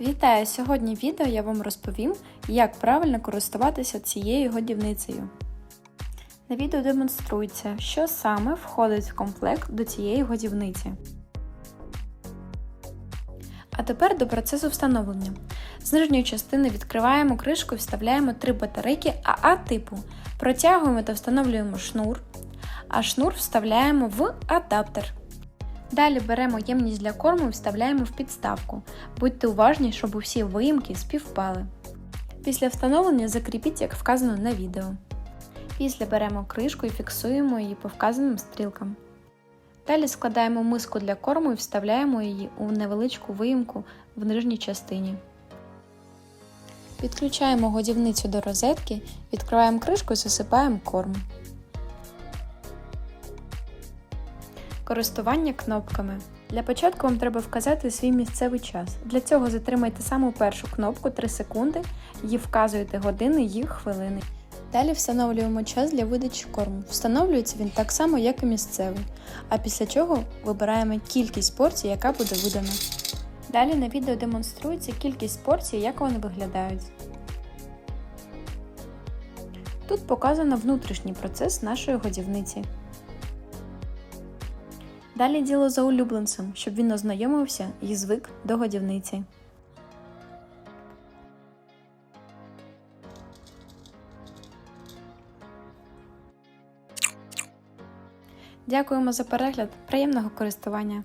Вітаю! Сьогодні в відео я вам розповім, як правильно користуватися цією годівницею. На відео демонструється, що саме входить в комплект до цієї годівниці. А тепер до процесу встановлення. З нижньої частини відкриваємо кришку і вставляємо три батарейки АА типу. Протягуємо та встановлюємо шнур, а шнур вставляємо в адаптер. Далі беремо ємність для корму і вставляємо в підставку. Будьте уважні, щоб усі виїмки співпали. Після встановлення закріпіть, як вказано на відео. Після беремо кришку і фіксуємо її по вказаним стрілкам. Далі складаємо миску для корму і вставляємо її у невеличку виїмку в нижній частині. Підключаємо годівницю до розетки, відкриваємо кришку і засипаємо корм. Користування кнопками. Для початку вам треба вказати свій місцевий час. Для цього затримайте саму першу кнопку 3 секунди і вказуєте години і хвилини. Далі встановлюємо час для видачі корму. Встановлюється він так само, як і місцевий, а після чого вибираємо кількість порцій, яка буде видана. Далі на відео демонструється кількість порцій, як вони виглядають. Тут показано внутрішній процес нашої годівниці. Далі діло за улюбленцем, щоб він ознайомився і звик до годівниці. Дякуємо за перегляд. Приємного користування!